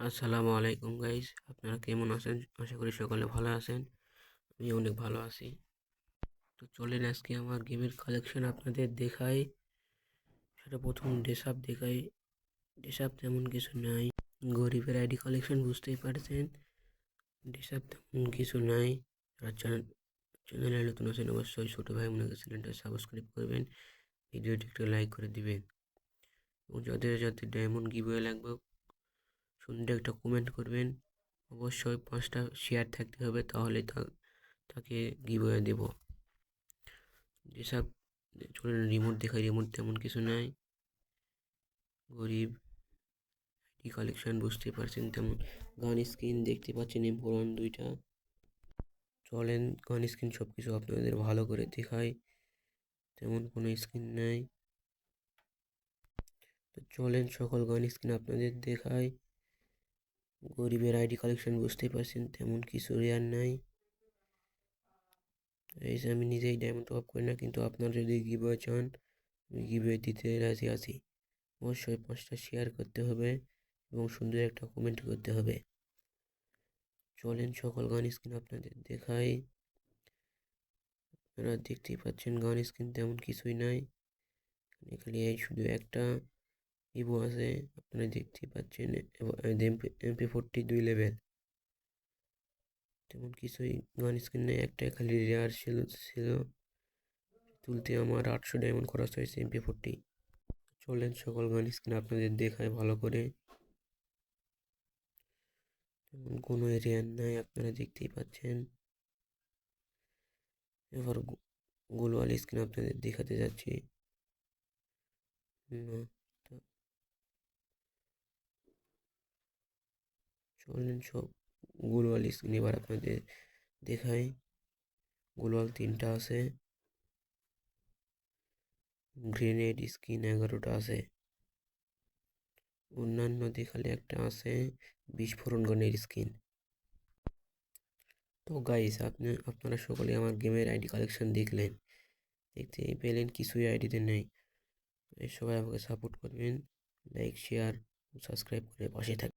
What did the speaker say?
আসসালামু আলাইকুম গাইজ আপনারা কেমন আছেন? আশা করি সকলে ভালো আছেন। আমি অনেক ভালো আছি। তো চলেন আজকে আমার গেমের কালেকশন আপনাদের দেখাই। সেটা প্রথম ডেসাপ দেখাই। ডেসাপ তেমন কিছু নাই। গরিবের আইডি কালেকশন বুঝতেই পারছেন। ডেসাপ তেমন কিছু নাই। চ্যানেলে নতুন আছেন, অবশ্যই ছোটো ভাই মনে চ্যানেলটা সাবস্ক্রাইব করবেন। ভিডিওটি একটু লাইক করে দিবেন। এবং যাদের যাদের ডায়মন্ড গিভওয়ে লাগবে সুন্দর একটা কমেন্ট করবেন। অবশ্যই পাঁচটা শেয়ার থাকতে হবে, তাহলে তাকে গিভওয়ে দেব। যেসব, চলুন রিমোট দেখাই রিমোট তেমন কিছু নাই। গরিব আইডি কালেকশন বুঝতে পারছেন তেমন। গান স্ক্রিন দেখতে পাচ্ছেন পুরান দুইটা। চলেন, গান স্ক্রিন সব কিছু আপনাদের ভালো করে দেখাই। তেমন কোনো স্ক্রিন নাই। তো চলেন, সকল গান স্ক্রিন আপনাদের দেখায় গরিবের আইডি কালেকশন বুঝতেই পারছেন, তেমন কিছু রেয়ার নাই। এই যে আমি নিজেই ডায়মন্ড টপ করি না, কিন্তু আপনারা যদি গিবয়ে চান, আমি গিবয়ে দিতে রাজি আছি। অবশ্যই পাঁচটা শেয়ার করতে হবে এবং সুন্দর একটা কমেন্ট করতে হবে। চলেন সকল গান স্ক্রিন আপনাদের দেখাই। আপনারা দেখতেই পাচ্ছেন গান স্ক্রিন তেমন কিছুই নাই। এখানে এই শুধু একটা। ইভো আছে আপনারা দেখতেই পাচ্ছেন এমপি ফোরটি দুই লেভেল তেমন কিছুই গান স্ক্রিন নেই একটাই খালি রেয়ার ছিল ছিল। তুলতে আমার আটশো ডায়মন্ড খরচ হয়েছে এমপি ফোরটি চলেন সকল গান স্ক্রিন আপনাদের দেখায় ভালো করে। তেমন কোনো এরিয়ার নাই, আপনারা দেখতেই পাচ্ছেন। এবার গোলওয়াল স্ক্রিন আপনাদের দেখাতে যাচ্ছি। চলেন সব গোলওয়াল স্ক্রিন এবার আপনাদের দেখাই। গোলওয়াল তিনটা আছে। গ্রেনেড স্কিন এগারোটা আছে। অন্যান্য দেখালে একটা আছে বিস্ফোরণ গনের স্কিন। তো গাইস আপনি আপনারা সকলে আমার গেমের আইডি কালেকশন দেখলেন। দেখতে পেলেন, কিছুই আইডিতে নেই। সবাই আমাকে সাপোর্ট করবেন। লাইক শেয়ার সাবস্ক্রাইব করে পাশে থাকবেন